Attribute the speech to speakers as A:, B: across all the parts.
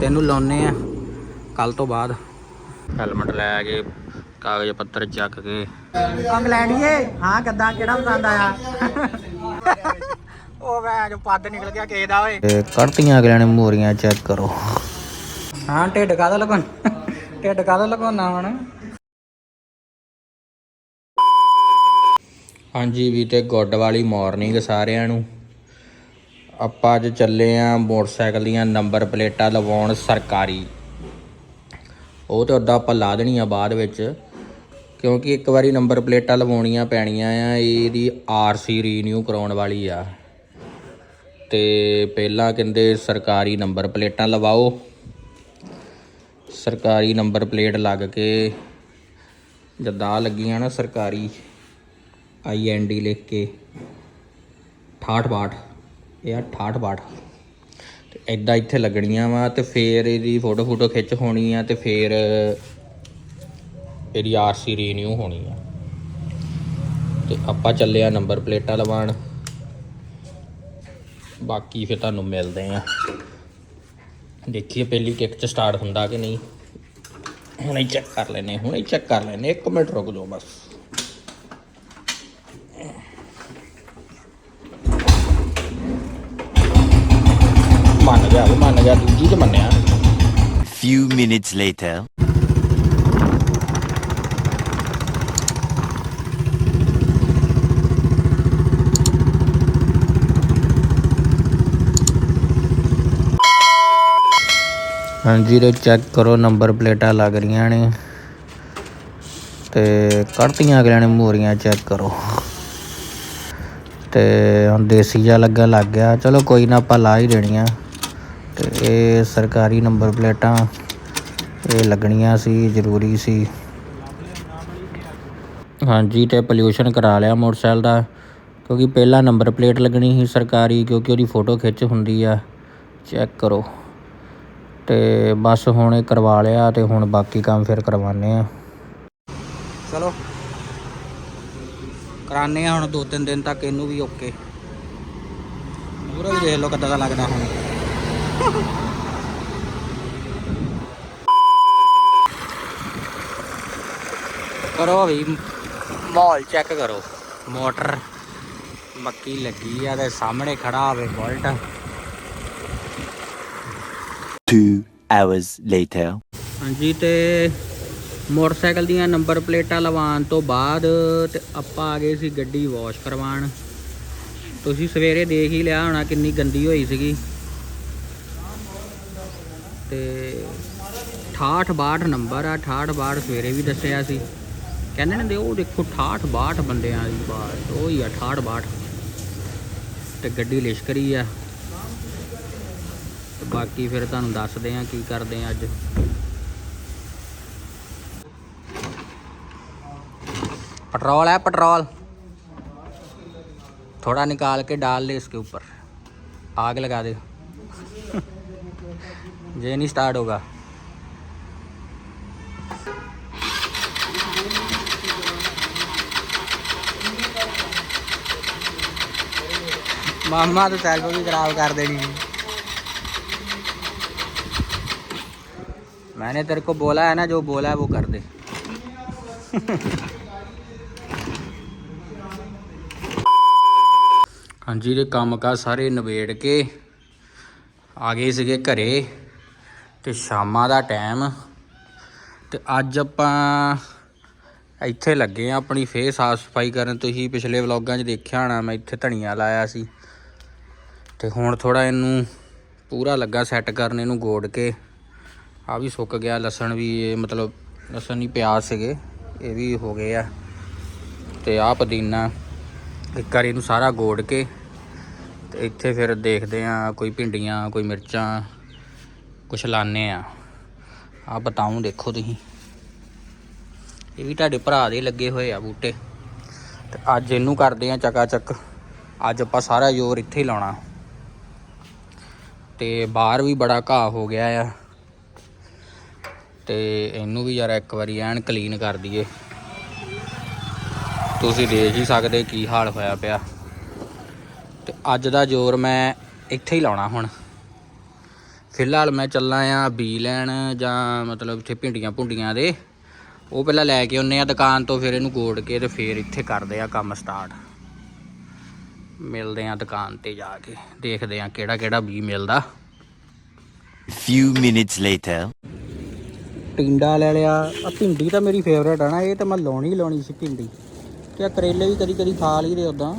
A: ਤੈਨੂੰ ਲਾਉਨੇ ਆ ਕੱਲ ਤੋਂ ਬਾਅਦ। ਹੈਲਮਟ ਲੈ ਕੇ ਕਾਗਜ਼ ਪੱਤਰ ਚੱਕ ਕੇ। ਇੰਗਲੈਂਡੀਏ ਹਾਂ ਕਿੱਦਾਂ ਕਿਹੜਾ ਪਸੰਦ ਆਇਆ? ਉਹ ਮੈਂ ਜੋ ਪੱਦ ਨਿਕਲ ਗਿਆ ਕਿਸੇ ਦਾ ਓਏ। ਕੱਢਤੀਆਂ ਅਗਲਿਆਂ ਨੇ ਮੋਰੀਆਂ ਚੈੱਕ ਕਰੋ। ਹਾਂ ਢਿੱਡ ਕਾਹਦਾ ਲਗਾਉਣ? ਢਿੱਡ ਕਾਹਦਾ ਲਗਾਉਣਾ ਹੁਣ? ਹਾਂਜੀ ਵੀ ਤੇ ਗੁੱਡ ਵਾਲੀ ਮਾਰਨਿੰਗ ਸਾਰਿਆਂ ਨੂੰ। ਆਪਾਂ ਅੱਜ ਚੱਲੇ ਆਂ ਮੋਟਰਸਾਈਕਲ ਦੀਆਂ ਨੰਬਰ ਪਲੇਟਾਂ ਲਵਾਉਣ ਸਰਕਾਰੀ। ਉਹ ਤੇ ਉਦਾਂ ਆਪਾਂ ਲਾ ਦੇਣੀ ਆ ਬਾਅਦ ਵਿੱਚ, ਕਿਉਂਕਿ ਇੱਕ ਵਾਰੀ ਨੰਬਰ ਪਲੇਟਾਂ ਲਵਾਉਣੀਆਂ ਪੈਣੀਆਂ ਆ, ਇਹਦੀ ਆਰਸੀ ਰੀਨਿਊ ਕਰਾਉਣ ਵਾਲੀ ਆ। ਤੇ ਪਹਿਲਾਂ ਕਹਿੰਦੇ ਸਰਕਾਰੀ ਨੰਬਰ ਪਲੇਟਾਂ ਲਵਾਓ। ਸਰਕਾਰੀ ਨੰਬਰ ਪਲੇਟ ਲੱਗ ਕੇ ਜਦਾਂ ਲੱਗੀਆਂ ਨਾ ਸਰਕਾਰੀ ਆਈ ਐਨ ਡੀ ਲਿਖ ਕੇ 68 ਇਹ ਆ 68 ਤੇ ਐਦਾਂ ਇੱਥੇ ਲੱਗਣੀਆਂ ਵਾ ਤੇ ਫੇਰ ਇਹਦੀ ਫੋਟੋ ਫੋਟੋ ਖਿੱਚ ਹੋਣੀ ਆ ਤੇ ਫੇਰ ਇਹਦੀ ਆਰਸੀ ਰੀਨਿਊ ਹੋਣੀ ਆ। ਤੇ ਆਪਾਂ ਚੱਲੇ ਆ ਨੰਬਰ ਪਲੇਟਾਂ ਲਵਾਉਣ। ਬਾਕੀ ਫਿਰ ਤੁਹਾਨੂੰ ਮਿਲਦੇ ਆ। ਦੇਖੀਏ ਪਹਿਲੀ ਕਿੱਕ ਚ ਸਟਾਰਟ ਹੁੰਦਾ ਕਿ ਨਹੀਂ। ਹੁਣੇ ਚੈੱਕ ਕਰ ਲੈਨੇ ਹੁਣੇ ਚੈੱਕ ਕਰ ਲੈਨੇ 1 ਮਿੰਟ ਰੁਕ ਜਾਓ ਬਸ ਮੰਨ ਗਿਆ ਉਹ ਮੰਨ ਗਿਆ ਦੂਜੀ ਤੇ ਮੰਨਿਆ।
B: Few minutes later.
A: ਹਾਂਜੀ ਤੇ ਚੈੱਕ ਕਰੋ ਨੰਬਰ ਪਲੇਟਾਂ ਲੱਗ ਰਹੀਆਂ ਨੇ। ਤੇ ਕੱਢਤੀਆਂ ਅਗਲਿਆਂ ਨੇ ਮੋਰੀਆਂ ਚੈੱਕ ਕਰੋ। ਤੇ ਹੁਣ ਦੇਸੀ ਜਿਹਾ ਲੱਗਣ ਲੱਗ ਗਿਆ। ਚਲੋ ਕੋਈ ਨਾ ਆਪਾਂ ਲਾ ਹੀ ਦੇਣੀਆਂ। ਤੇ ਇਹ ਸਰਕਾਰੀ ਨੰਬਰ ਪਲੇਟਾਂ, ਇਹ ਲੱਗਣੀਆਂ ਸੀ, ਜ਼ਰੂਰੀ ਸੀ। ਹਾਂਜੀ, ਤੇ ਪੋਲਿਊਸ਼ਨ ਕਰਾ ਲਿਆ ਮੋਟਰਸਾਈਕਲ ਦਾ, ਕਿਉਂਕਿ ਪਹਿਲਾਂ ਨੰਬਰ ਪਲੇਟ ਲੱਗਣੀ ਸੀ ਸਰਕਾਰੀ, ਕਿਉਂਕਿ ਉਹਦੀ ਫੋਟੋ ਖਿੱਚ ਹੁੰਦੀ ਆ। ਚੈੱਕ ਕਰੋ। ਤੇ ਬਸ ਹੁਣ ਇਹ ਕਰਵਾ ਲਿਆ ਤੇ ਹੁਣ ਬਾਕੀ ਕੰਮ ਫਿਰ ਕਰਵਾਨੇ ਆ। ਚਲੋ। ਕਰਾਨੇ ਆ ਹੁਣ ਦੋ ਤਿੰਨ ਦਿਨ ਤੱਕ, ਇਹਨੂੰ ਵੀ ਓਕੇ ਪੂਰਾ ਵੀ ਦੇਖ ਲਓ ਕਿੱਦਾਂ ਦਾ ਲੱਗਦਾ ਹੁਣ। ਕਰੋ ਵੀ ਮਾਹੌਲ ਚੈੱਕ ਕਰੋ। ਮੋਟਰ ਮੱਕੀ ਲੱਗੀ ਆ ਤੇ ਸਾਹਮਣੇ ਖੜਾ ਹੋਵੇ ਬੁਲਟ।
B: Two hours later.
A: ਹਾਂਜੀ ਤੇ ਮੋਟਰਸਾਈਕਲ ਦੀਆਂ ਨੰਬਰ ਪਲੇਟਾਂ ਲਵਾਉਣ ਤੋਂ ਬਾਅਦ ਤੇ ਆਪਾਂ ਆ ਗਏ ਸੀ ਗੱਡੀ ਵਾਸ਼ ਕਰਵਾਉਣ। ਤੁਸੀਂ ਸਵੇਰੇ ਦੇਖ ਹੀ ਲਿਆ ਹੋਣਾ ਕਿੰਨੀ ਗੰਦੀ ਹੋਈ ਸੀਗੀ। ਤੇ 68 62 ਨੰਬਰ ਆ 68 62 ਸਵੇਰੇ ਵੀ ਦੱਸਿਆ ਸੀ ਕਹਿੰਦੇ ਨੇ ਦੇ ਉਹ ਦੇਖੋ 68 62 ਬੰਦਿਆਂ ਦੀ ਬਾਤ ਉਹ ਹੀ ਆ 68 62 ਤੇ ਗੱਡੀ ਲਿਸ਼ਕਰੀ ਆ ਤੇ ਬਾਕੀ ਫਿਰ ਤੁਹਾਨੂੰ ਦੱਸਦੇ ਆ ਕੀ ਕਰਦੇ ਆ ਅੱਜ पेट्रोल है पेट्रोल थोड़ा निकाल के डाल ले इसके ऊपर आग लगा दे ये नहीं स्टार्ट होगा मामा तो सेल्फ भी खराब कर देनी मैंने तेरे को बोला है ना जो बोला है वो कर दे ਹਾਂਜੀ ਦੇ ਕੰਮ ਕਾ ਸਾਰੇ ਨਵੇੜ ਕੇ ਆ ਗਏ ਸੀਗੇ ਘਰੇ ਤੇ ਸ਼ਾਮਾਂ ਦਾ ਟਾਈਮ ਤੇ ਅੱਜ ਆਪਾਂ ਇੱਥੇ ਲੱਗੇ ਆ ਆਪਣੀ ਫੇਰ ਸਾਫ਼ ਸਫ਼ਾਈ ਕਰਨ। ਤੁਸੀਂ ਪਿਛਲੇ ਵਲੌਗਾਂ 'ਚ ਦੇਖਿਆ ਹੋਣਾ, ਮੈਂ ਇੱਥੇ ਧਨੀਆ ਲਾਇਆ ਸੀ। ਤੇ ਹੁਣ ਥੋੜਾ ਇਹਨੂੰ ਪੂਰਾ ਲੱਗਾ ਸੈੱਟ ਕਰਨ, ਇਹਨੂੰ ਗੋੜ ਕੇ। ਆ ਵੀ ਸੁੱਕ ਗਿਆ, ਲਸਣ ਵੀ ਇਹ ਮਤਲਬ ਲਸਣ ਨਹੀਂ, ਪਿਆਜ਼ ਸੀਗੇ, ਇਹ ਵੀ ਹੋ ਗਏ ਆ। ਤੇ ਆ ਪੁਦੀਨਾ ਇੱਕ ਵਾਰੀ ਇਹਨੂੰ ਸਾਰਾ ਗੋੜ ਕੇ। ਤੇ ਇੱਥੇ ਫਿਰ ਦੇਖਦੇ ਆ ਕੋਈ ਭਿੰਡੀਆਂ, ਕੋਈ ਮਿਰਚਾਂ ਕੁਛ ਲਾਣੇ ਆ। ਆ ਬਤਾਉਂ ਦੇਖੋ ਤੁਸੀਂ। ਇਹ ਵੀ ਤੁਹਾਡੇ ਭਰਾ ਦੇ ਲੱਗੇ ਹੋਏ ਆ ਬੂਟੇ। ਤੇ ਅੱਜ ਇਹਨੂੰ ਕਰਦੇ ਆ ਚਕਾ ਚੱਕ ਅੱਜ ਆਪਾਂ ਸਾਰਾ ਜ਼ੋਰ ਇੱਥੇ ਹੀ ਲਾਉਣਾ। ਤੇ ਬਾਹਰ ਵੀ ਬੜਾ ਘਾਹ ਹੋ ਗਿਆ ਆ। ਤੇ ਇਹਨੂੰ ਵੀ ਯਾਰ ਇੱਕ ਵਾਰੀ ਐਨ ਕਲੀਨ ਕਰ ਦਈਏ। ਤੁਸੀਂ ਦੇਖ ਹੀ ਸਕਦੇ ਕੀ ਹਾਲ ਹੋਇਆ ਪਿਆ। ਤੇ ਅੱਜ ਦਾ ਜ਼ੋਰ ਮੈਂ ਇੱਥੇ ਹੀ ਲਾਉਣਾ ਹੁਣ। ਫਿਲਹਾਲ ਮੈਂ ਚੱਲਾਂ ਆ ਬੀ ਲੈਣ ਜਾਂ ਮਤਲਬ ਇੱਥੇ ਭਿੰਡੀਆਂ ਭੁੰਡੀਆਂ ਦੇ। ਉਹ ਪਹਿਲਾਂ ਲੈ ਕੇ ਆਉਨੇ ਆ ਦੁਕਾਨ ਤੋਂ ਫਿਰ ਇਹਨੂੰ ਗੋੜ ਕੇ ਤੇ ਫਿਰ ਇੱਥੇ ਕਰਦੇ ਆ ਕੰਮ ਸਟਾਰਟ ਮਿਲਦੇ ਆ ਦੁਕਾਨ ਤੇ ਜਾ ਕੇ ਦੇਖਦੇ ਆ ਕਿਹੜਾ ਕਿਹੜਾ ਬੀ ਮਿਲਦਾ।
B: Few minutes later.
A: ਟਿੰਡਾ ਲੈ ਲਿਆ। ਆ ਭਿੰਡੀ ਤਾਂ ਮੇਰੀ ਫੇਵਰੇਟ ਆ ਨਾ ਇਹ ਤਾਂ ਮੈਂ ਲਾਉਣੀ ਲਾਉਣੀ ਸੀ ਭਿੰਡੀ। ਤੇ ਕਰੇਲੇ ਵੀ ਕਦੀ ਕਦੀ ਖਾ ਲਈਦੇ ਉਦਾਂ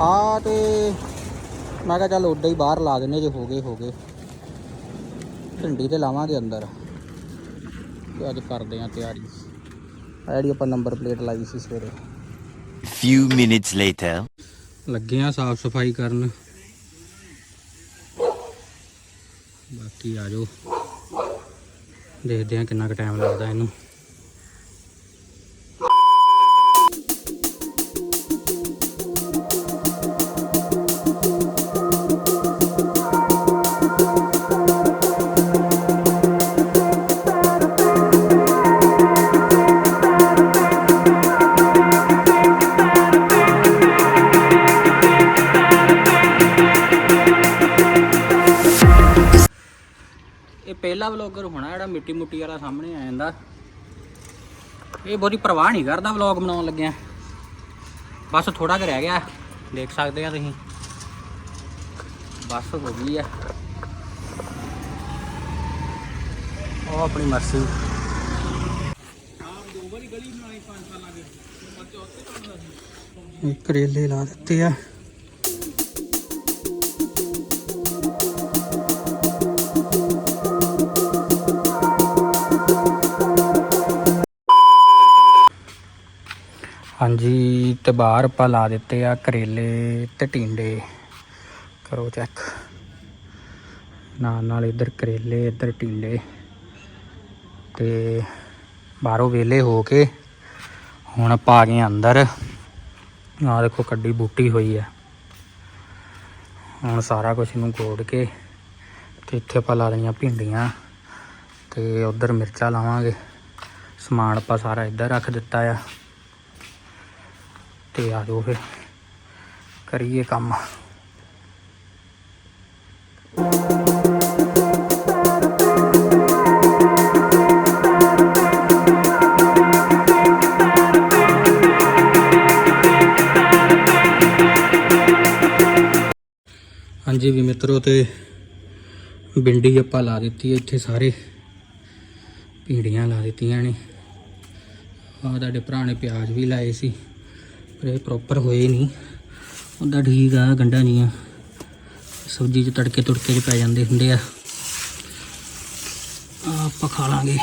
A: ਆ ਤੇ ਮੈਂ ਕਿਹਾ ਚੱਲ ਉਦਾਂ ਹੀ ਬਾਹਰ ਲਾ ਦਿੰਨੇ ਜੇ ਹੋ ਗਏ ਹੋ ਗਏ। ਭਿੰਡੀ ਤੇ ਲਾਵਾਂਗੇ ਅੰਦਰ। ਤੇ ਅੱਜ ਕਰਦੇ ਆ ਤਿਆਰੀ। ਆ ਜਿਹੜੀ ਆਪਾਂ ਨੰਬਰ ਪਲੇਟ ਲਾਈ ਸੀ ਸਵੇਰੇ।
B: Few minutes later.
A: ਲੱਗੇ ਆ ਸਾਫ਼ ਸਫ਼ਾਈ ਕਰਨ। ਬਾਕੀ ਆ ਜਾਓ। ਦੇਖਦੇ ਆ ਕਿੰਨਾ ਕੁ ਟਾਈਮ ਲੱਗਦਾ ਇਹਨੂੰ। ਮਿੱਟੀ ਮੁੱਟੀ ਵਾਲਾ ਸਾਹਮਣੇ ਆ ਜਾਂਦਾ। ਇਹ ਬਹੁਤੀ ਪਰਵਾਹ ਨਹੀਂ ਕਰਦਾ ਵਲੌਗ ਬਣਾਉਣ ਲੱਗਿਆ। ਬਸ ਥੋੜਾ ਕੁ ਰਹਿ ਗਿਆ। ਦੇਖ ਸਕਦੇ ਆ ਤੁਸੀਂ। ਬਸ ਹੋ ਗਈ ਆ। ਉਹ ਆਪਣੀ ਮਰਜ਼ੀ। ਇਹ ਕਰੇਲੇ ਲਾ ਦਿੱਤੇ ਆ। ਹਾਂਜੀ ਤੇ ਬਾਹਰ ਆਪਾਂ ਲਾ ਦਿੱਤੇ ਆ, ਕਰੇਲੇ ਤੇ ਟਿੰਡੇ। ਕਰੋ ਚੈੱਕ ਨਾਲ ਨਾਲ ਇੱਧਰ ਕਰੇਲੇ, ਇੱਧਰ ਟਿੰਡੇ। ਤੇ ਬਾਹਰੋਂ ਵੇਲੇ ਹੋ ਕੇ ਹੁਣ ਆਪਾਂ ਆ ਗਏ ਅੰਦਰ। ਆਹ ਦੇਖੋ ਕੱਡੀ ਬੂਟੀ ਹੋਈ ਹੈ ਹੁਣ ਸਾਰਾ ਕੁਝ ਇਹਨੂੰ ਗੋੜ ਕੇ ਤੇ ਇੱਥੇ ਆਪਾਂ ਲਾ ਦੇਣੀਆਂ ਭਿੰਡੀਆਂ ਤੇ ਉਧਰ ਮਿਰਚਾਂ ਲਾਵਾਂਗੇ। ਸਮਾਨ ਆਪਾਂ ਸਾਰਾ ਇੱਧਰ ਰੱਖ ਦਿੱਤਾ ਆ। ਤੇ ਆ ਜਾਓ ਫਿਰ। ਕਰੀਏ ਕੰਮ। ਹਾਂਜੀ ਵੀ ਮਿੱਤਰੋ ਤੇ ਬਿੰਡੀ ਆਪਾਂ ਲਾ ਦਿੱਤੀ ਹੈ ਇੱਥੇ ਸਾਰੇ। ਭੀੜੀਆਂ ਲਾ ਦਿੱਤੀਆਂ ਨੇ। ਆਹ ਤੁਹਾਡੇ ਭਰਾ ਨੇ ਪਿਆਜ਼ ਵੀ ਲਾਏ ਸੀ। ਪਰ ਇਹ ਪ੍ਰੋਪਰ ਹੋਏ ਨਹੀਂ ਉਹਦਾ ਠੀਕ ਆ ਗੰਡਾ ਨਹੀਂ ਆ ਸਬਜ਼ੀ 'ਚ ਤੜਕੇ ਤੁੜਕੇ 'ਚ ਪੈ ਜਾਂਦੇ ਹੁੰਦੇ ਆ। ਆਪਾਂ ਖਾ ਲਾਂਗੇ।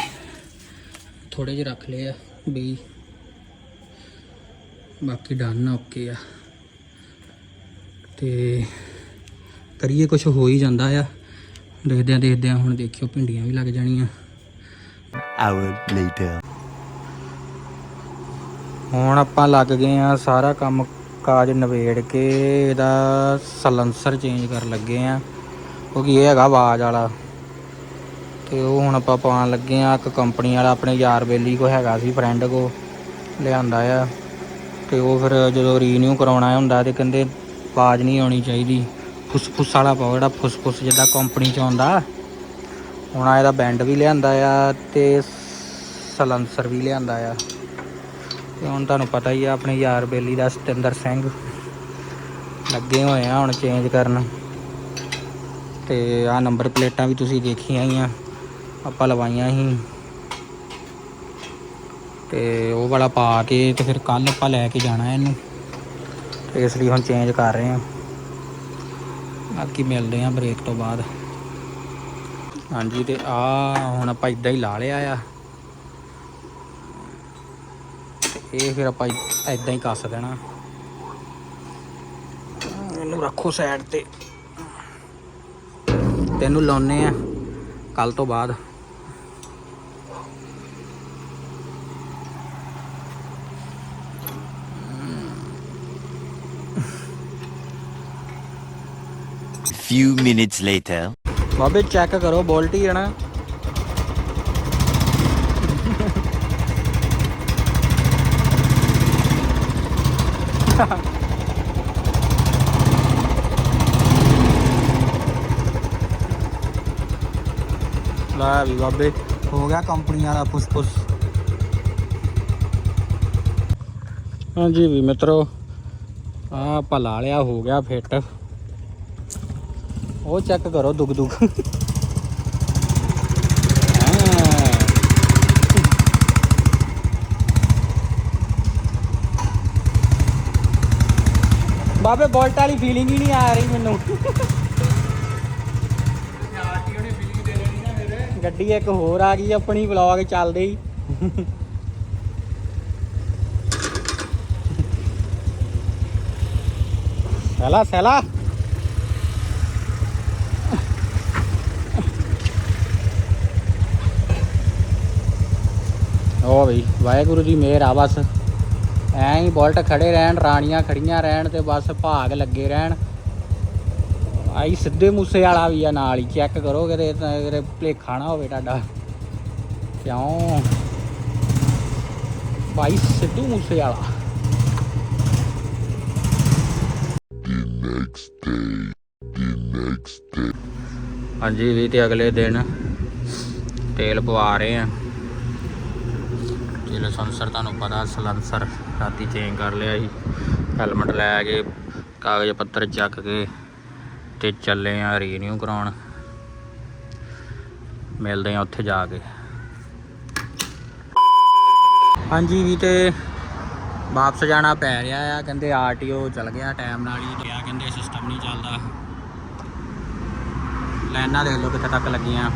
A: ਥੋੜੇ ਜਿਹੇ ਰੱਖ ਲਏ ਆ ਬਈ ਬਾਕੀ ਡਨ ਆ ਓਕੇ ਆ। ਤੇ ਕਰੀਏ ਕੁਝ ਹੋ ਹੀ ਜਾਂਦਾ ਆ। ਦੇਖਦਿਆਂ ਦੇਖਦਿਆਂ ਹੁਣ ਦੇਖਿਓ, ਭਿੰਡੀਆਂ ਵੀ ਲੱਗ ਜਾਣੀਆਂ।
B: Hour later.
A: ਹੁਣ ਆਪਾਂ ਲੱਗ ਗਏ ਆ ਸਾਰਾ ਕੰਮ ਕਾਜ ਨਵੇੜ ਕੇ ਇਹਦਾ ਸਲੈਂਸਰ ਚੇਂਜ ਕਰਨ ਲੱਗੇ ਆ ਕਿਉਂਕਿ ਇਹ ਹੈਗਾ ਆਵਾਜ਼ ਵਾਲਾ। ਤੇ ਉਹ ਹੁਣ ਆਪਾਂ ਪਾਉਣ ਲੱਗੇ ਆ ਇੱਕ ਕੰਪਨੀ ਵਾਲਾ ਆਪਣੇ ਯਾਰ ਬੇਲੀ ਕੋ ਹੈਗਾ ਸੀ ਫਰੈਂਡ ਕੋ ਲਿਆਂਦਾ ਆ। ਤੇ ਉਹ ਫਿਰ ਜਦੋਂ ਰੀਨਿਊ ਕਰਾਉਣਾ ਹੁੰਦਾ ਤੇ ਕਹਿੰਦੇ ਆਵਾਜ਼ ਨਹੀਂ ਆਉਣੀ ਚਾਹੀਦੀ। ਫੁੱਸ ਫੁੱਸ ਵਾਲਾ ਪਾਓ, ਜਿਹੜਾ ਫੁੱਸ ਫੁੱਸ ਜਿੱਦਾਂ ਕੰਪਨੀ ਚ ਆਉਂਦਾ। ਹੁਣ ਇਹਦਾ ਬੈਂਡ ਵੀ ਲਿਆਂਦਾ ਆ ਤੇ ਸਲੈਂਸਰ ਵੀ ਲਿਆਂਦਾ ਆ। ਤੇ ਹੁਣ ਤੁਹਾਨੂੰ ਪਤਾ ਹੀ ਆ, ਆਪਣੇ ਯਾਰ ਬੇਲੀ ਦਾ ਸਤਿੰਦਰ ਸਿੰਘ। ਲੱਗੇ ਹੋਏ ਆ ਹੁਣ ਚੇਂਜ ਕਰਨ। ਤੇ ਆ ਨੰਬਰ ਪਲੇਟਾਂ ਵੀ ਤੁਸੀਂ ਦੇਖੀਆਂ ਹੀ ਆ। ਆਪਾਂ ਲਵਾਈਆਂ ਸੀ ਤੇ ਉਹ ਵਾਲਾ ਪਾ ਕੇ ਤੇ ਫਿਰ ਕੱਲ ਆਪਾਂ ਲੈ ਕੇ ਜਾਣਾ ਇਹਨੂੰ। ਤੇ ਇਸ ਲਈ ਹੁਣ ਚੇਂਜ ਕਰ ਰਹੇ ਆ। ਬਾਕੀ ਮਿਲਦੇ ਆ ਬ੍ਰੇਕ ਤੋਂ ਬਾਅਦ। ਹਾਂਜੀ, ਤੇ ਆ ਹੁਣ ਆਪਾਂ ਇਦਾਂ ਹੀ ਲਾ ਲਿਆ ਆ ਤੇ ਇਹ ਫਿਰ ਆਪਾਂ ਇਦਾਂ ਹੀ ਕੱਸ ਦੇਣਾ ਇਹਨੂੰ ਰੱਖੋ ਸਾਈਡ ਤੇ। ਤੈਨੂੰ ਲਾਉਨੇ ਆ ਕੱਲ ਤੋਂ ਬਾਅਦ।
B: Few minutes later.
A: ਬਾਬੇ ਚੈੱਕ ਕਰੋ ਬੋਲਟੀ ਹੈ ਨਾ। ਲੈ ਵੀ ਬਾਬੇ, ਹੋ ਗਿਆ ਕੰਪਨੀਆਂ ਦਾ ਪੁਸ ਪੁਸ ਹਾਂਜੀ ਵੀ ਮਿੱਤਰੋ ਆ ਭਲਾ ਲਿਆ, ਹੋ ਗਿਆ ਫਿੱਟ। ਉਹ ਚੈੱਕ ਕਰੋ ਦੁਗ ਦੁਗ ਬਾਬੇ, ਬੋਲਟ ਵਾਲੀ ਫੀਲਿੰਗ ਹੀ ਨਹੀਂ ਆ ਰਹੀ ਮੈਨੂੰ। ਗੱਡੀ ਇੱਕ ਹੋਰ ਆ ਗਈ, ਆਪਣੀ ਵਲੌਗ ਚੱਲਦੇ ਹੀ ਸੈਲਾ ਸੈਲਾ। ਓ ਬਈ ਵਾਹਿਗੁਰੂ ਜੀ ਮਿਹਰ ਆ ਬਸ। ਐਂ ਹੀ ਬੁਲਟ ਖੜੇ ਰਹਿਣ ਰਾਣੀਆਂ ਖੜੀਆਂ ਰਹਿਣ ਤੇ ਬਸ ਭਾਗ ਲੱਗੇ ਰਹਿਣ। ਆਈ ਸਿੱਧੇ ਮੂਸੇ ਵਾਲਾ ਵੀ ਆ ਨਾਲ ਹੀ ਚੈੱਕ ਕਰੋ ਕਿਤੇ ਕਿਤੇ ਭਲੇਖਾ ਨਾ ਹੋਵੇ ਤੁਹਾਡਾ। ਕਿਉਂ? ਭਾਈ ਸਿੱਧੂ ਮੂਸੇ ਵਾਲਾ। ਹਾਂਜੀ ਵੀ ਤੇ ਅਗਲੇ ਦਿਨ ਤੇਲ ਪਵਾ ਰਹੇ ਆ। ਤੇ ਲਾਇਸੈਂਸਰ ਤੁਹਾਨੂੰ ਪਤਾ ਸਲੰਸਰ ਰਾਤੀ ਚੇਂਜ ਕਰ ਲਿਆ ਸੀ। ਹੈਲਮਟ ਲੈ ਕੇ, ਕਾਗਜ਼ ਪੱਤਰ ਚੱਕ ਕੇ ਤੇ ਚੱਲੇ ਆ ਰੀਨਿਊ ਕਰਾਉਣ। ਮਿਲਦੇ ਆ ਉੱਥੇ ਜਾ ਕੇ। ਹਾਂਜੀ ਵੀ ਤੇ ਵਾਪਸ ਜਾਣਾ ਪੈ ਰਿਹਾ ਆ। ਕਹਿੰਦੇ ਆਰਟੀਓ ਚਲ ਗਿਆ ਟਾਈਮ ਨਾਲ ਹੀ। ਗਿਆ ਕਹਿੰਦੇ ਸਿਸਟਮ ਨਹੀਂ ਚੱਲਦਾ। ਲਾਈਨਾਂ ਦੇਖ ਲਓ ਕਿੱਥੇ ਤੱਕ ਲੱਗੀਆਂ।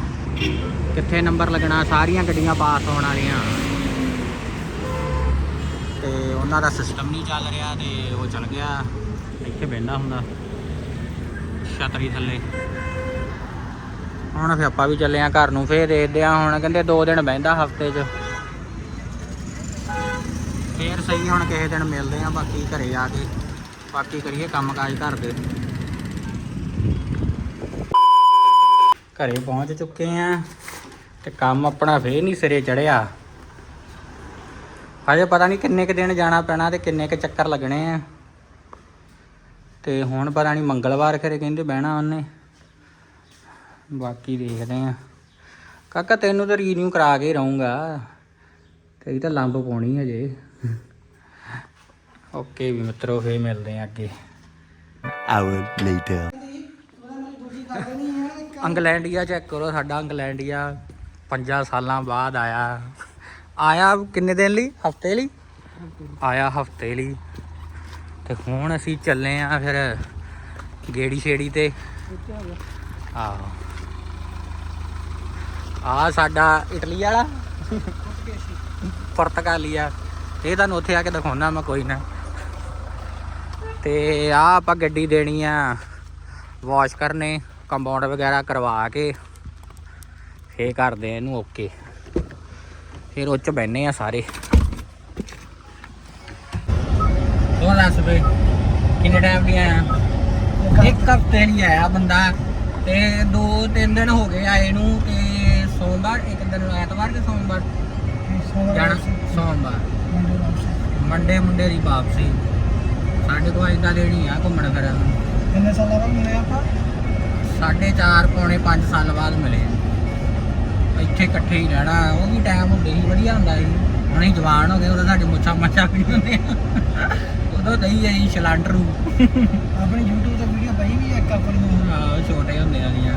A: ਕਿੱਥੇ ਨੰਬਰ ਲੱਗਣਾ? ਸਾਰੀਆਂ ਗੱਡੀਆਂ ਪਾਸ ਹੋਣ ਵਾਲੀਆਂ। ਤੇ ਉਹਨਾਂ ਦਾ ਸਿਸਟਮ ਨਹੀਂ ਚੱਲ ਰਿਹਾ ਤੇ ਉਹ ਚੱਲ ਗਿਆ। ਇੱਥੇ ਬਹਿੰਦਾ ਹੁੰਦਾ। ਛਤਰੀ ਥੱਲੇ। ਹੁਣ ਫੇ ਆਪਾਂ ਵੀ ਚੱਲੇ ਆ ਘਰ ਨੂੰ ਫੇਰ ਦੇਖਦੇ ਆ। ਹੁਣ ਕਹਿੰਦੇ 2 ਦਿਨ ਬਹਿੰਦਾ ਹਫ਼ਤੇ 'ਚ। ਫੇਰ ਸਹੀ ਹੁਣ ਕਿਸੇ ਦਿਨ ਮਿਲਦੇ ਆ, ਬਾਕੀ ਘਰੇ ਆ ਕੇ। ਬਾਕੀ ਕਰੀਏ ਕੰਮ ਕਾਜ ਘਰ ਦੇ। ਘਰੇ ਪਹੁੰਚ ਚੁੱਕੇ ਆ ਤੇ ਕੰਮ ਆਪਣਾ ਫੇਰ ਨਹੀਂ ਸਿਰੇ ਚੜਿਆ ਹਜੇ ਪਤਾ ਨਹੀਂ ਕਿੰਨੇ ਕ ਦਿਨ ਜਾਣਾ ਪੈਣਾ ਤੇ ਕਿੰਨੇ ਕ ਚੱਕਰ ਲੱਗਣੇ ਆ। ਤੇ ਹੁਣ ਪਤਾ ਨਹੀਂ ਮੰਗਲਵਾਰ ਖਰੇ ਕਹਿੰਦੇ ਬਹਿਣਾ ਉਹਨੇ। ਬਾਕੀ ਦੇਖਦੇ ਆ। ਕਾਕਾ ਤੈਨੂੰ ਤਾਂ ਰੀਨਿਊ ਕਰਾ ਕੇ ਰਹੂੰਗਾ। ਕਈ ਤਾਂ ਲੰਬ ਪਾਉਣੀ ਹਜੇ ਓਕੇ ਵੀ ਮਿੱਤਰੋ ਫੇਰ ਮਿਲਦੇ ਆ ਅੱਗੇ।
B: Hour later.
A: ਇੰਗਲੈਂਡੀਆ ਚੈੱਕ ਕਰੋ ਸਾਡਾ ਇੰਗਲੈਂਡੀਆ ਪੰਜਾਂ ਸਾਲਾਂ ਬਾਅਦ ਆਇਆ। ਆਇਆ ਕਿੰਨੇ ਦਿਨ ਲਈ? ਹਫ਼ਤੇ ਲਈ? ਆਇਆ ਹਫ਼ਤੇ ਲਈ। ਤੇ ਹੁਣ ਅਸੀਂ ਚੱਲੇ ਆ ਫਿਰ ਗੇੜੀ ਛੇੜੀ ਤੇ। ਆਹੋ। ਆ ਸਾਡਾ ਇਟਲੀ ਵਾਲਾ। ਪੁਰਤਗਾਲੀ ਆ ਇਹ ਤੁਹਾਨੂੰ ਉੱਥੇ ਆ ਕੇ ਦਿਖਾਉਣਾ ਮੈਂ, ਕੋਈ ਨਾ। ਤੇ ਆ ਆਪਾਂ ਗੱਡੀ ਦੇਣੀ ਆ ਵਾਸ਼ ਕਰਨੇ ਕੰਪਾਊਂਡ ਵਗੈਰਾ ਕਰਵਾ ਕੇ। ਫੇਰ ਕਰਦੇ ਇਹਨੂੰ ਓਕੇ। ਫਿਰ ਉਹ ਚ ਬੈਨੇ ਆ ਸਾਰੇ। ਹੋਰ ਦੱਸ ਬਈ ਕਿੰਨੇ ਟਾਈਮ ਦੀ ਆਇਆ? ਇੱਕ ਹਫ਼ਤੇ ਨਹੀਂ ਆਇਆ ਬੰਦਾ। ਤੇ ਦੋ ਤਿੰਨ ਦਿਨ ਹੋ ਗਏ ਆਏ ਨੂੰ ਤੇ ਸੋਮਵਾਰ ਇੱਕ ਦਿਨ ਐਤਵਾਰ ਤੇ ਸੋਮਵਾਰ। ਜਾਣਾ ਸੋਮਵਾਰ। ਮੰਡੇ ਮੁੰਡੇ ਦੀ ਵਾਪਸੀ। ਸਾਡੇ ਕੋਲ ਇਦਾਂ ਦੇਣੀ ਆ ਘੁੰਮਣ ਫਿਰਨ। ਨੂੰ
C: ਕਿੰਨੇ ਸਾਲਾਂ ਬਾਅਦ ਮਿਲੇ ਆਪਾਂ?
A: ਸਾਢੇ ਚਾਰ ਪੌਣੇ 5 ਸਾਲ ਬਾਅਦ ਮਿਲੇ। ਇੱਥੇ ਇਕੱਠੇ ਹੀ ਰਹਿਣਾ ਉਹ ਵੀ ਟਾਈਮ ਹੁੰਦੇ ਸੀ ਵਧੀਆ ਹੁੰਦਾ ਸੀ। ਹੁਣ ਅਸੀਂ ਜਵਾਨ ਹੋ ਗਏ ਉਦੋਂ ਸਾਡੇ ਮੁੱਛਾਂ ਮੱਛਾਂ ਵੀ ਹੁੰਦੇ ਆ ਉਦੋਂ ਦਈ ਜਾਈ ਛਲਾਂਟਰੂ
C: ਆਪਣੀ YouTube ਤੇ ਵੀਡੀਓ ਪਈ ਵੀ ਆ ਇੱਕ ਆਪਣੀ ਨੂੰ।
A: ਛੋਟੇ ਹੁੰਦੇ ਆ ਦੀਆਂ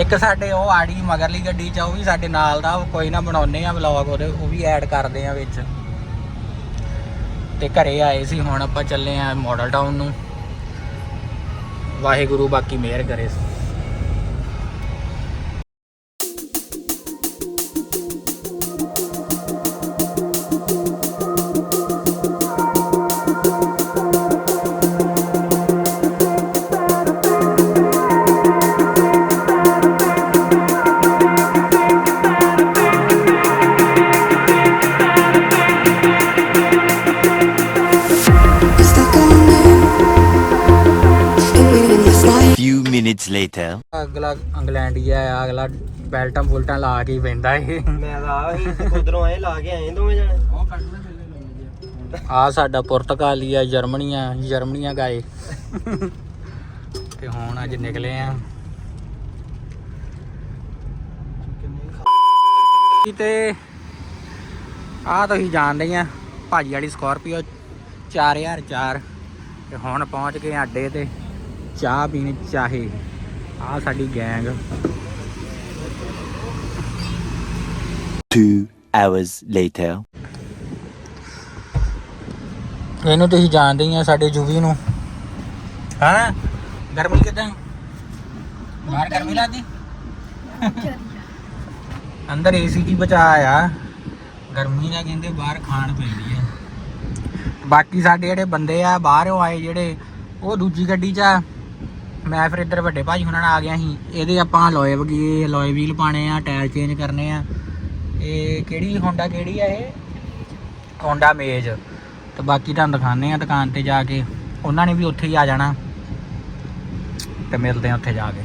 A: ਇੱਕ ਸਾਡੇ ਉਹ ਆੜੀ ਮਗਰਲੀ ਗੱਡੀ ਚ ਆ, ਉਹ ਵੀ ਸਾਡੇ ਨਾਲ ਦਾ ਉਹ ਕੋਈ ਨਾ ਬਣਾਉਨੇ ਆ ਵਲੌਗ ਉਹਦੇ ਉਹ ਵੀ ਐਡ ਕਰਦੇ ਆ ਵਿੱਚ। ਤੇ ਘਰੇ ਆਏ ਸੀ ਹੁਣ ਆਪਾਂ ਚੱਲੇ ਆ ਮਾਡਲ ਟਾਊਨ ਨੂੰ। ਵਾਹਿਗੁਰੂ ਬਾਕੀ ਮਿਹਰ ਕਰੇ।
B: later.
A: ਅਗਲਾ ਇੰਗਲੈਂਡ ਹੀ ਆ ਅਗਲਾ ਬੈਲਟਾਂ ਬੁਲਟਾਂ ਲਾ ਕੇ ਪੈਂਦਾ ਇਹ।
C: ਮੈਂ ਆ।
A: ਸਾਡਾ ਪੁਰਤਗਾਲੀ ਆ ਜਰਮਨੀ ਆ ਜਰਮਨੀ ਆ ਗਾਏ। ਤੇ ਹੁਣ ਅੱਜ ਨਿਕਲੇ ਆ। ਕਿਤੇ ਆ ਤੁਸੀਂ ਜਾਣਦੇ ਆ ਭਾਜੀ ਵਾਲੀ ਸਕਾਰਪੀਓ 4004 ਤੇ ਹੁਣ ਪਹੁੰਚ ਗਏ ਅੱਡੇ ਤੇ ਚਾਹ ਪੀਣ ਚਾਹੇ। ਆ ਸਾਡੀ ਗੈਂਗ।
B: Two hours later.
A: ਇਹਨੂੰ ਤੁਸੀਂ ਜਾਣਦੇ ਹੀ ਆ ਸਾਡੇ ਜੁਵੀ ਨੂੰ। ਹਾਂ ਗਰਮੀ ਕਿਦਾਂ? ਬਾਹਰ ਗਰਮੀ ਲੱਗਦੀ? ਅੰਦਰ ਏਸੀ ਕੀ ਬਚਾ ਆ? ਗਰਮੀ ਦਾ ਕਹਿੰਦੇ ਬਾਹਰ ਖਾਣ ਪੈਂਦੀ ਆ। ਬਾਕੀ ਸਾਡੇ ਜਿਹੜੇ ਬੰਦੇ ਆ ਬਾਹਰੋਂ ਆਏ ਜਿਹੜੇ ਉਹ ਦੂਜੀ ਗੱਡੀ 'ਚ ਆ। ਮੈਂ ਫਿਰ ਇੱਧਰ ਵੱਡੇ ਭਾਜੀ ਹੁਣਾਂ ਨਾਲ ਆ ਗਿਆ ਸੀ। ਇਹਦੇ ਆਪਾਂ ਲੋਏ ਵਗੀ ਲੋਏ ਵੀਲ ਪਾਣੇ ਆ ਟਾਇਰ ਚੇਂਜ ਕਰਨੇ ਆ। ਇਹ ਕਿਹੜੀ ਹੋਂਡਾ ਕਿਹੜੀ ਆ ਇਹ? ਹੋਂਡਾ ਮੇਜ ਤੇ ਬਾਕੀ ਤੁਹਾਨੂੰ ਦਿਖਾਣੇ ਆ ਦੁਕਾਨ ਤੇ ਜਾ ਕੇ। ਉਹਨਾਂ ਨੇ ਵੀ ਉੱਥੇ ਹੀ ਆ ਜਾਣਾ। ਤੇ ਮਿਲਦੇ ਆ ਉੱਥੇ ਜਾ ਕੇ।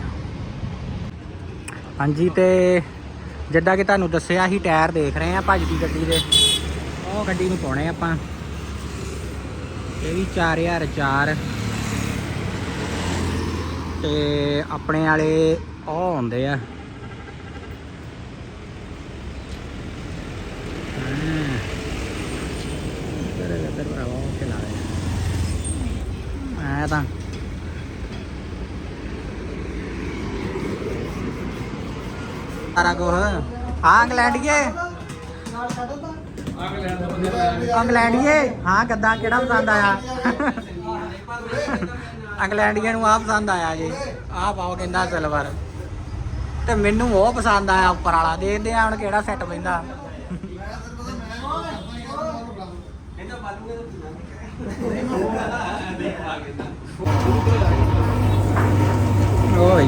A: ਹਾਂਜੀ, ਤੇ ਜਿੱਦਾਂ ਕਿ ਤੁਹਾਨੂੰ ਦੱਸਿਆ ਸੀ ਟਾਇਰ ਦੇਖ ਰਹੇ ਆ ਭਾਜੀ ਦੀ ਗੱਡੀ ਦੇ। ਉਹ ਗੱਡੀ ਨੂੰ ਪਾਉਣੇ ਆਪਾਂ। ਇਹ ਵੀ 4004 ਤੇ ਆਪਣੇ ਵਾਲੇ ਉਹ ਹੁੰਦੇ ਆ। ਆ ਤਾਂ। ਸਾਰਾ ਕੁਝ ਹਾਂ ਇੰਗਲੈਂਡੀਏ ਇੰਗਲੈਂਡੀਏ ਹਾਂ ਕਿੱਦਾਂ ਕਿਹੜਾ ਪਸੰਦ ਆਇਆ? ਇੰਗਲੈਂਡੀਆਂ ਨੂੰ ਆਹ ਪਸੰਦ ਆਇਆ ਜੀ। ਆਹ ਪਾਓ ਕਹਿੰਦਾ ਸਿਲਵਰ ਤੇ ਮੈਨੂੰ ਉਹ ਪਸੰਦ ਆਇਆ ਉੱਪਰ ਵਾਲਾ। ਦੇਖਦੇ ਆ ਹੁਣ ਕਿਹੜਾ ਸੈੱਟ ਪੈਂਦਾ। ਓਏ।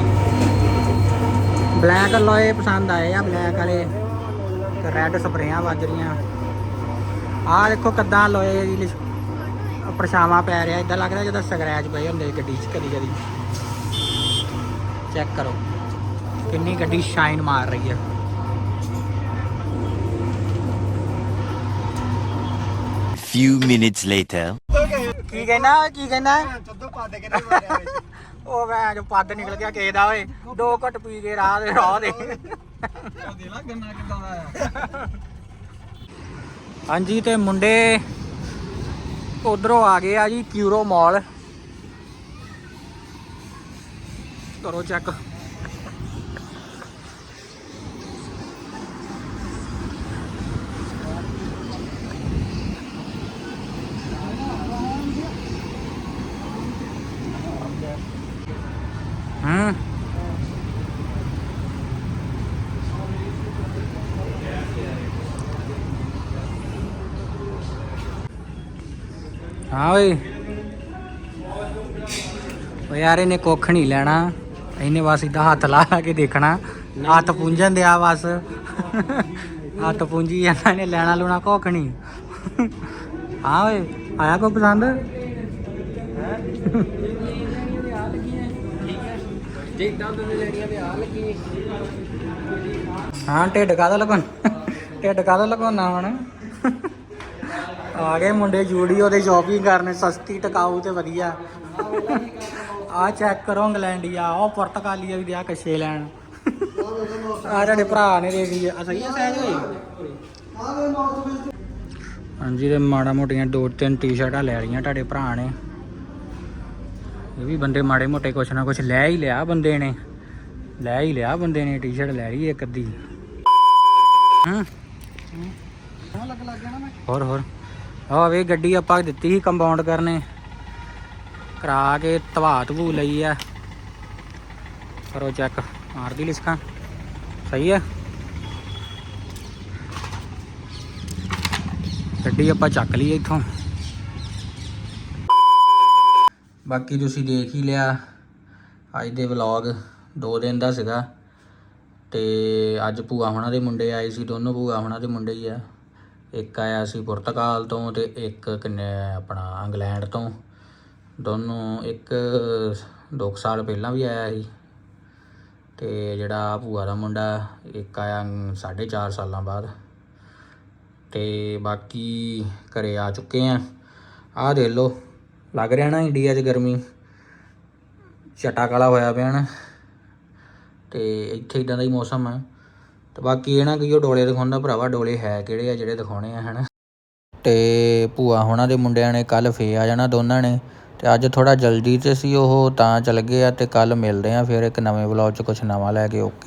A: ਬਲੈਕ ਲੋਏ ਪਸੰਦ ਆਏ ਆ ਬਲੈਕ ਵਾਲੇ। ਤੇ ਰੈੱਡ ਸਪਰੇਆਂ ਵੱਜ ਰਹੀਆਂ। ਆਹ ਦੇਖੋ ਕਿੱਦਾਂ ਲੋਏ ਦੀ ਪਰਛਾਵਾਂ ਪੈ ਰਿਹਾ ਇਦਾਂ ਲੱਗਦਾ ਜਿੱਦਾਂ ਸਕ੍ਰੈਚ ਪਏ ਹੁੰਦੇ ਗੱਡੀ 'ਚ ਕਦੀ ਕਦੀ। ਚੈੱਕ ਕਰੋ ਕਿੰਨੀ ਗੱਡੀ ਸ਼ਾਈਨ ਮਾਰ ਰਹੀ ਹੈ
B: Few minutes later.
A: ਕੀ ਕਹਿਣਾ ਕੀ ਕਹਿਣਾ
C: ਚੱਦੋ ਪਾ ਦੇ ਕੇ ਨਹੀਂ ਮਾਰਿਆ ਵਿੱਚ
A: ਉਹ ਮੈਂ ਜੋ ਪੱਦ ਨਿਕਲ ਗਿਆ ਕਿਸੇ ਦਾ ਓਏ। ਦੋ ਘੁੱਟ ਪੀ ਕੇ ਰਾਹ ਦੇ ਰਾਹ ਦੇ।
C: ਦੇ ਲਾ ਗੰਨਾ ਕਿਦਾਂ ਦਾ
A: ਹਾਂਜੀ ਤੇ ਮੁੰਡੇ ਉਧਰੋਂ ਆ ਗਏ ਆ ਜੀ ਕਿਊਰੋ ਮਾਲ। ਕਰੋ ਚੈੱਕ ਹੂੰ ਹਾਂ ਓਏ। ਓ ਯਾਰ ਇਹਨੇ ਕੁੱਖ ਨਹੀਂ ਲੈਣਾ। ਇਹਨੇ ਬਸ ਇਦਾਂ ਹੱਥ ਲਾ ਲਾ ਕੇ ਦੇਖਣਾ। ਹੱਥ ਪੁੰਝਣ ਦਿਆ ਬਸ। ਹੱਥ ਪੁੰਜੀ ਜਾਂਦਾ ਇਹਨੇ ਲੈਣਾ ਲੂਣਾ ਕੁੱਖ ਨਹੀਂ। ਹਾਂ ਓਏ ਆਇਆ ਕੋ ਪਸੰਦ? ਹਾਂ ਢਿੱਡ ਕਾਹਦਾ ਲਗਾਉਣ? ਢਿੱਡ ਕਾਹਦਾ ਲਗਾਉਣਾ ਹੁਣ? ਆ ਗਏ ਮੁੰਡੇ ਜੂਡੀਓ ਦੇ ਸ਼ਾਪਿੰਗ ਕਰਨ, ਸਸਤੀ ਟਿਕਾਊ ਤੇ ਵਧੀਆ। ਆ ਚੈੱਕ ਕਰੋ ਇੰਗਲੈਂਡੀਆ ਉਹ ਪੁਰਤਗਾਲੀਆ ਵੀ ਦਿਆ ਕੱਛੇ ਲੈਣ। ਆ ਤੁਹਾਡੇ ਭਰਾ ਨੇ ਦੇਖ ਲਈ ਆ। ਸਹੀ ਆ ਸਾਈਜ਼ ਹੋਈ? ਹਾਂਜੀ, ਤੇ ਮਾੜਾ ਮੋਟੀਆਂ ਦੋ ਤਿੰਨ ਟੀ-ਸ਼ਰਟਾਂ ਲੈ ਲਈਆਂ ਤੁਹਾਡੇ ਭਰਾ ਨੇ। ਇਹ ਵੀ ਬੰਦੇ ਮਾੜੇ ਮੋਟੇ ਕੁਛ ਨਾ ਕੁਛ ਲੈ ਹੀ ਲਿਆ ਬੰਦੇ ਨੇ। ਲੈ ਹੀ ਲਿਆ ਬੰਦੇ ਨੇ ਟੀ-ਸ਼ਰਟ ਲੈ ਲਈ ਇੱਕ ਅੱਧੀ। ਹਾਂ।
C: ਲੱਗ ਲੱਗ ਗਿਆ ਨਾ ਮੈਂ
A: ਹੋਰ ਹੋਰ। ਆ ਵੇ ਗੱਡੀ ਆਪਾਂ ਦਿੱਤੀ ਸੀ ਕੰਪਾਊਂਡ ਕਰਨੇ। ਕਰਾ ਕੇ ਧਵਾ ਧਵੂ ਲਈ ਆ। ਕਰੋ ਚੈੱਕ ਮਾਰਦੀ ਲਿਸਕਾਂ। ਸਹੀ ਹੈ ਗੱਡੀ ਆਪਾਂ ਚੱਕ ਲਈ ਇੱਥੋਂ। ਬਾਕੀ ਤੁਸੀਂ ਦੇਖ ਹੀ ਲਿਆ, ਅੱਜ ਦੇ ਵਲੌਗ 2 ਦਿਨ ਦਾ ਸੀਗਾ। ਤੇ ਅੱਜ ਭੂਆ ਹੋਣਾ ਦੇ ਮੁੰਡੇ ਆਏ ਸੀ, ਦੋਨੋਂ ਭੂਆ ਹੋਣਾ ਦੇ ਮੁੰਡੇ ਹੀ ਆ। ਇੱਕ ਆਇਆ ਸੀ ਪੁਰਤਗਾਲ ਤੋਂ ਤੇ ਇੱਕ ਕਿੰਨੇ ਆਪਣਾ ਇੰਗਲੈਂਡ ਤੋਂ। ਦੋਨੋਂ ਇੱਕ 2 ਸਾਲ ਪਹਿਲਾਂ ਵੀ ਆਇਆ ਸੀ। ਤੇ ਜਿਹੜਾ ਭੂਆ ਦਾ ਮੁੰਡਾ ਇੱਕ ਆਇਆ 4.5 ਸਾਲਾਂ ਬਾਅਦ। ਤੇ ਬਾਕੀ ਘਰੇ ਆ ਚੁੱਕੇ ਆ। ਆਹ ਦੇਖ ਲਓ, ਲੱਗ ਰਿਹਾ ਨਾ ਇੰਡੀਆ 'ਚ ਗਰਮੀ। ਚਟਾ ਕਾਲਾ ਹੋਇਆ ਪਿਆ ਨਾ। ਤੇ ਇੱਥੇ ਇਦਾਂ ਦਾ ਹੀ ਮੌਸਮ ਹੈ ਤੇ ਬਾਕੀ ਇਹ ਨਾ ਕਿ ਉਹ ਡੋਲੇ ਦਿਖਾਉਂਦਾ ਭਰਾਵਾ, ਡੋਲੇ ਹੈ ਕਿਹੜੇ ਆ ਜਿਹੜੇ ਦਿਖਾਉਣੇ ਆ, ਹਨਾ। ਤੇ ਭੂਆ ਹੋਣਾ ਦੇ ਮੁੰਡਿਆਂ ਨੇ ਕੱਲ ਫੇ ਆ ਜਾਣਾ ਦੋਨਾਂ ਨੇ, ਤੇ ਅੱਜ ਥੋੜਾ ਜਲਦੀ ਤੇ ਸੀ ਉਹ, ਤਾਂ ਚਲ ਗਏ ਆ ਤੇ ਕੱਲ ਮਿਲਦੇ ਆ ਫਿਰ ਇੱਕ ਨਵੇਂ ਵਲੌਗ 'ਚ ਕੁਝ ਨਵਾਂ ਲੈ ਕੇ, ਓਕੇ।